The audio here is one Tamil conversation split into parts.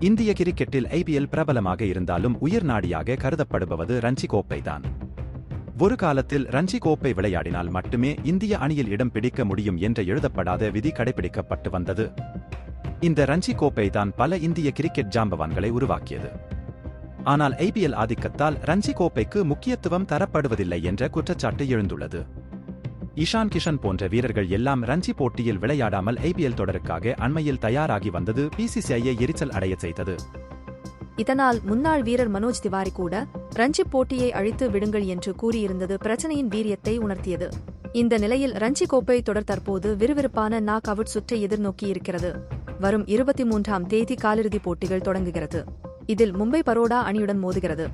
இந்திய கிரிக்கெட்டில் ஐபிஎல் பிரபலமாக இருந்தாலும் உயிர் நாடியாக கருதப்படுபவது ரஞ்சி கோப்பைதான் ஒரு காலத்தில் ரஞ்சி கோப்பை விளையாடினால் மட்டுமே இந்திய அணியில் இடம் பிடிக்க முடியும் என்ற எழுதப்படாத விதி கடைபிடிக்கப்பட்டு வந்தது. இந்த ரஞ்சி கோப்பை தான் பல இந்திய கிரிக்கெட் ஜாம்பவான்களை உருவாக்கியது. ஆனால் ஐபிஎல் ஆதிக்கத்தால் ரஞ்சி கோப்பைக்கு முக்கியத்துவம் தரப்படுவதில்லை என்ற குற்றச்சாட்டு எழுந்துள்ளது. இஷான் கிஷன் போன்ற வீரர்கள் எல்லாம் ரஞ்சி போட்டியில் விளையாடாமல் ஐபிஎல் தொடருக்காக அண்மையில் தயாராகி வந்தது பிசிசிஐயை எரிச்சல் அடைய செய்தது. இதனால் முன்னாள் வீரர் மனோஜ் திவாரி கூட ரஞ்சி போட்டியை அழித்து விடுங்கள் என்று கூறியிருந்தது பிரச்சனையின் வீரியத்தை உணர்த்தியது. இந்த நிலையில் ரஞ்சி கோப்பை தொடர் தற்போது விறுவிறுப்பான நாக் அவுட் சுற்றை எதிர்நோக்கியிருக்கிறது. வரும் இருபத்தி மூன்றாம் தேதி காலிறுதிப் போட்டிகள் தொடங்குகிறது. இதில் மும்பை பரோடா அணியுடன் மோதுகிறது.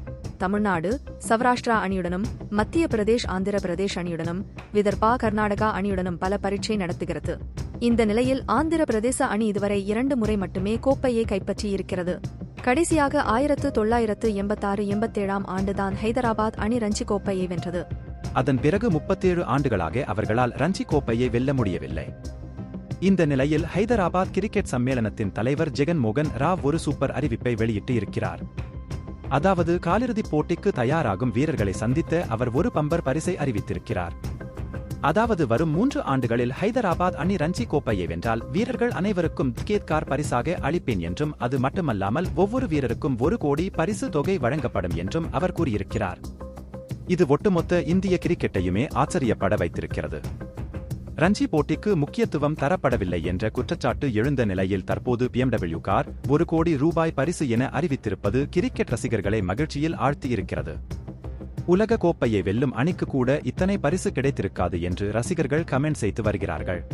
தமிழ்நாடு சௌராஷ்டிரா அணியுடனும் மத்திய பிரதேஷ் ஆந்திர பிரதேஷ் அணியுடனும் விதர்பா கர்நாடகா அணியுடனும் பல பரீட்சை நடத்துகிறது. இந்த நிலையில் ஆந்திர பிரதேச அணி இதுவரை இரண்டு முறை மட்டுமே கோப்பையை கைப்பற்றியிருக்கிறது. கடைசியாக ஆயிரத்து தொள்ளாயிரத்து எண்பத்தாறு எண்பத்தேழாம் ஆண்டுதான் ஹைதராபாத் அணி ரஞ்சி கோப்பையை வென்றது. அதன் பிறகு முப்பத்தேழு ஆண்டுகளாக அவர்களால் ரஞ்சி கோப்பையை வெல்ல முடியவில்லை. இந்த நிலையில் ஹைதராபாத் கிரிக்கெட் சம்மேளனத்தின் தலைவர் ஜெகன் மோகன் ராவ் ஒரு சூப்பர் அறிவிப்பை வெளியிட்டு இருக்கிறார். அதாவது காலிறுதிப் போட்டிக்கு தயாராகும் வீரர்களை சந்தித்த அவர் ஒரு பம்பர் பரிசை அறிவித்திருக்கிறார். அதாவது வரும் மூன்று ஆண்டுகளில் ஹைதராபாத் அணி ரஞ்சி கோப்பையை வென்றால் வீரர்கள் அனைவருக்கும் டிக்கெட் கார் பரிசாக அளிப்பேன் என்றும் அது மட்டுமல்லாமல் ஒவ்வொரு வீரருக்கும் ஒரு கோடி பரிசு தொகை வழங்கப்படும் என்றும் அவர் கூறியிருக்கிறார். இது ஒட்டுமொத்த இந்திய கிரிக்கெட்டையுமே ஆச்சரியப்பட வைத்திருக்கிறது. ரஞ்சி போட்டிக்கு முக்கியத்துவம் தரப்படவில்லை என்ற குற்றச்சாட்டு எழுந்த நிலையில் தற்போது பிஎம்டபிள்யூ கார் ஒரு கோடி ரூபாய் பரிசு என அறிவித்திருப்பது கிரிக்கெட் ரசிகர்களை மகிழ்ச்சியில் ஆழ்த்தியிருக்கிறது. உலக கோப்பையை வெல்லும் அணிக்கு கூட இத்தனை பரிசு கிடைத்திருக்காது என்று ரசிகர்கள் கமெண்ட் செய்து வருகிறார்கள்.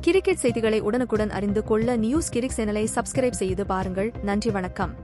கிரிக்கெட் செய்திகளை உடனுக்குடன் அறிந்து கொள்ள நியூஸ் கிரிக் சேனலை சப்ஸ்கிரைப் செய்து பாருங்கள். நன்றி வணக்கம்.